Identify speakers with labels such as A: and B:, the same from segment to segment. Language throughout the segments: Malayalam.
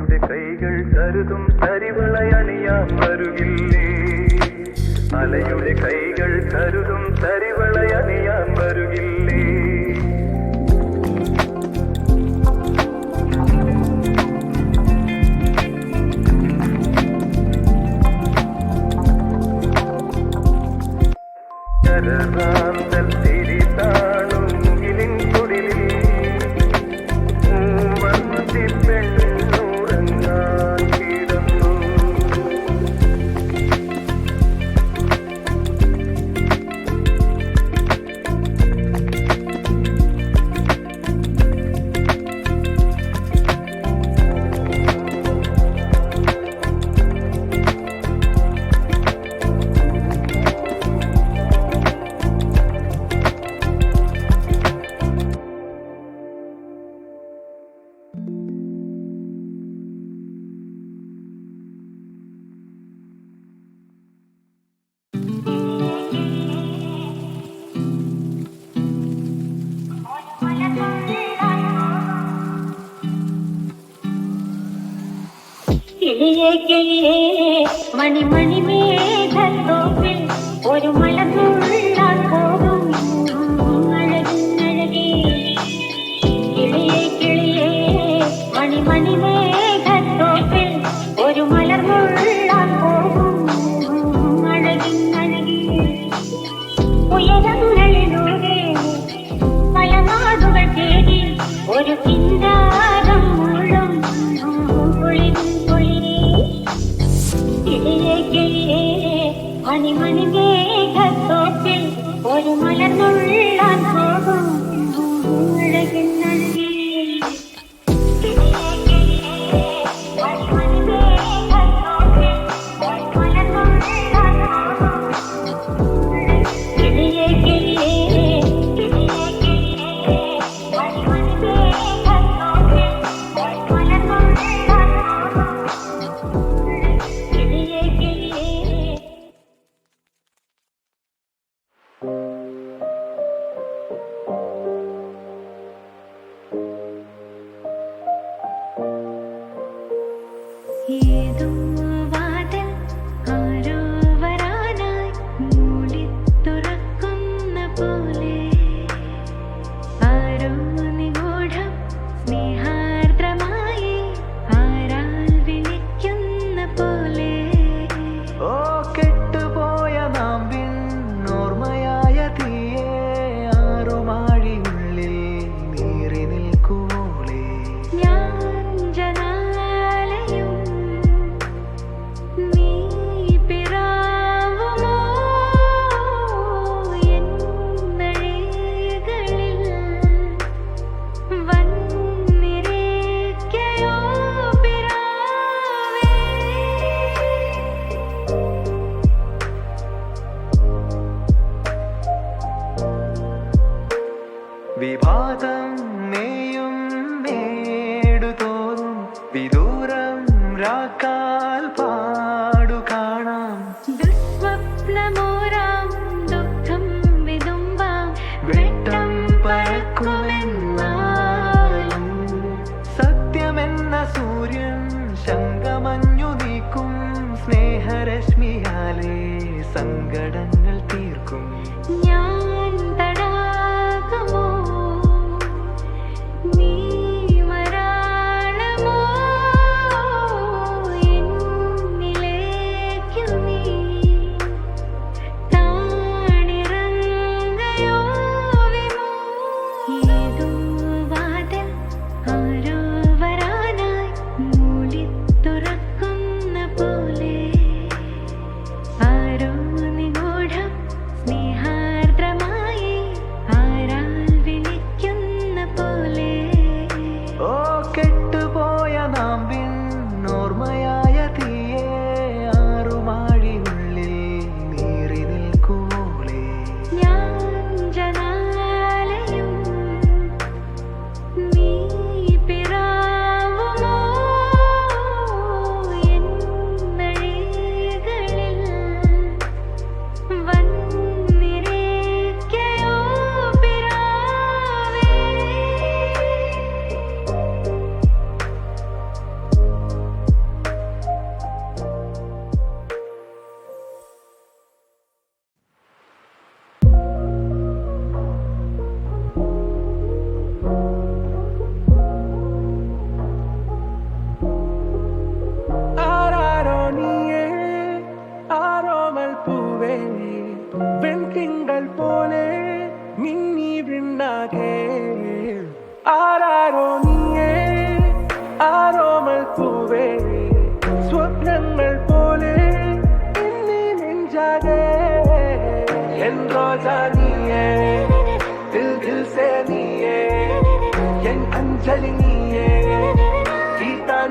A: അമ്മയുടെ കൈകൾ കരുതും തരിവളയണിയാൻ വരുകില്ലേ അലയുടെ കൈകൾ കരുതും തരിവളയണിയാൻ വരുകില്ലേ കരറാന്തൽ
B: കണിമണി മേഘത്തോപ്പിൽ ഒരു
C: മഴ പാൽ പാ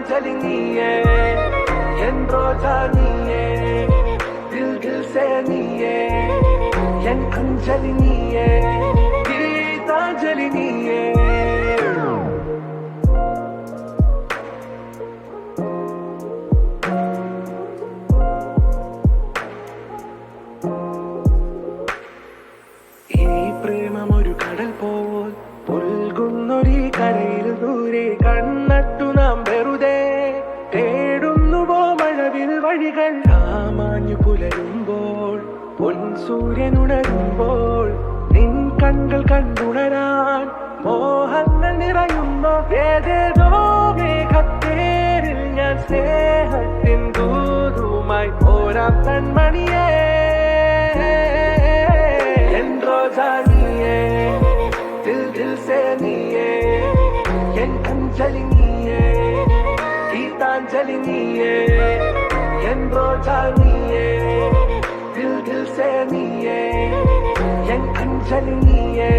C: मंजिल नीए यन रोजा नीए दिल दिल से नीए यन अंजल नीए പൊൻസൂര്യനുണരുമ്പോൾ നിൻ കണ്ണുകൾ കണ്ടുണരാൻ മോഹങ്ങൾ നിറയുന്നു. ഏതേതോ മേഘത്തേരിൽ ഞാൻ സ്നേഹത്തിൻ ദൂതുമായി ഓരാ കൺമണിയേ അഞ്ജലി നീയേ ഗീതാഞ്ജലി നീയേ
A: நீயே என் அஞ்சலி நீயே.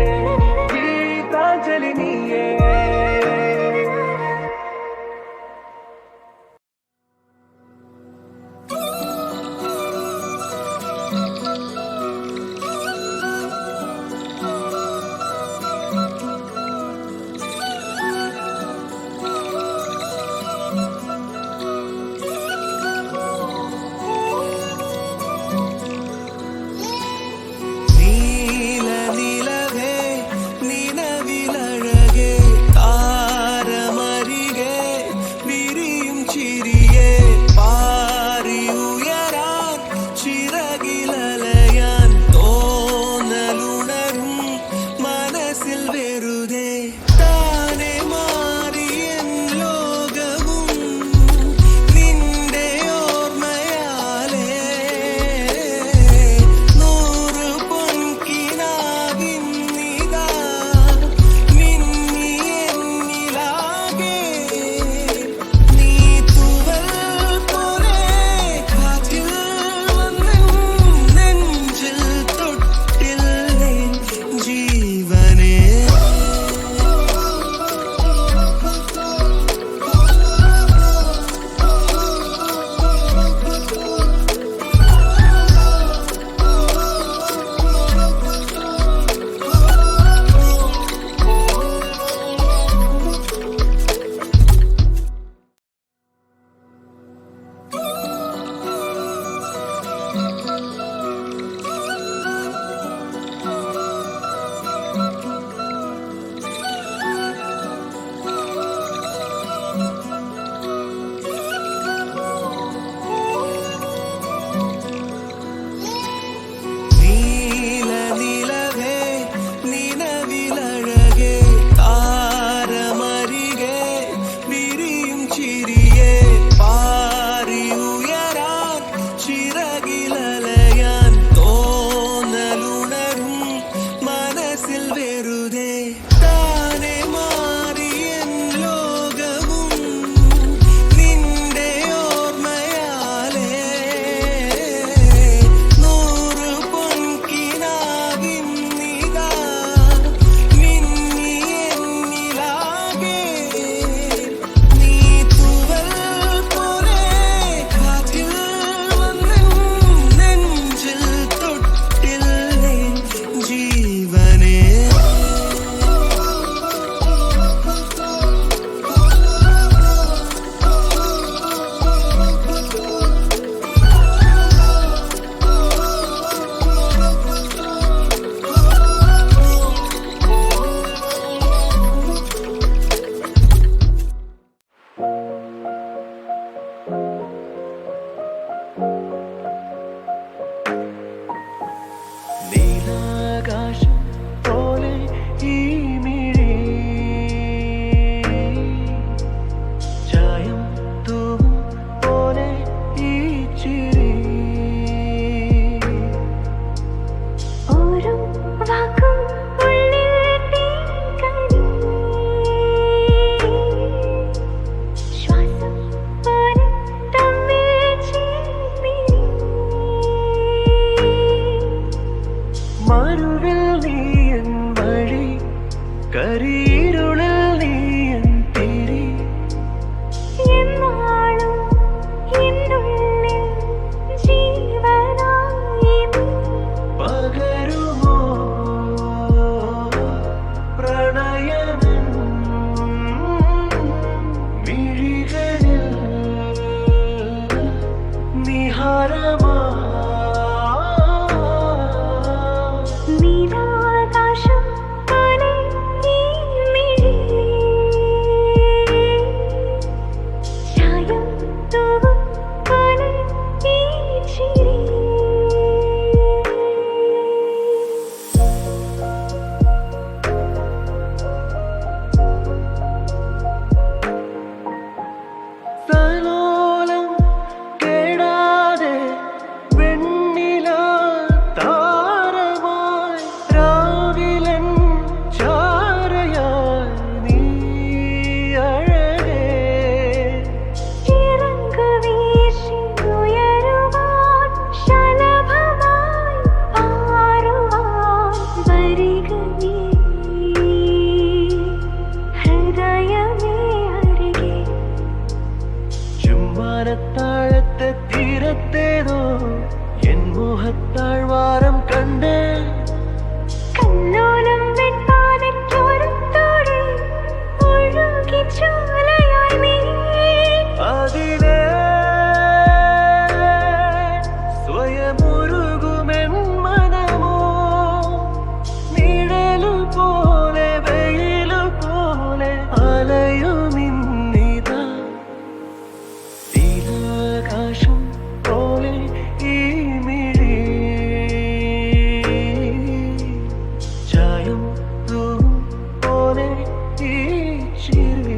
A: करी மனத்தாழத்த தீரத்தேதோ? என் முகத்தாழ்வாரம் கண்டே চিরবির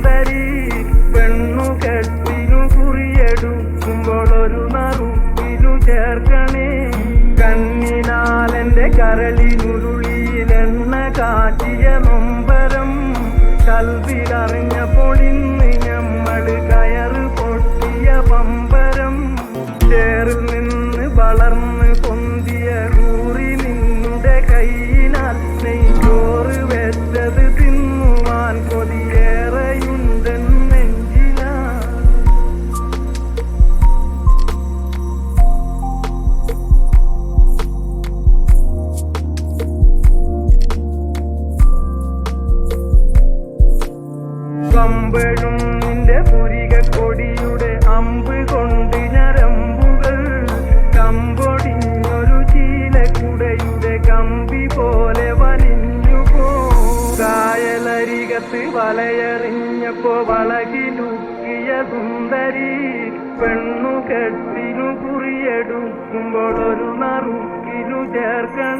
A: നിന്റെ കരളിനുരുളിയിലെണ്ണ കാറ്റിയ നൊമ്പരം
B: കൽവിലറിഞ്ഞ പൊളിന്ന് കുറിയെടുക്കുമ്പോൾ ഒരു നറുക്കിനു ചേർക്കണേ.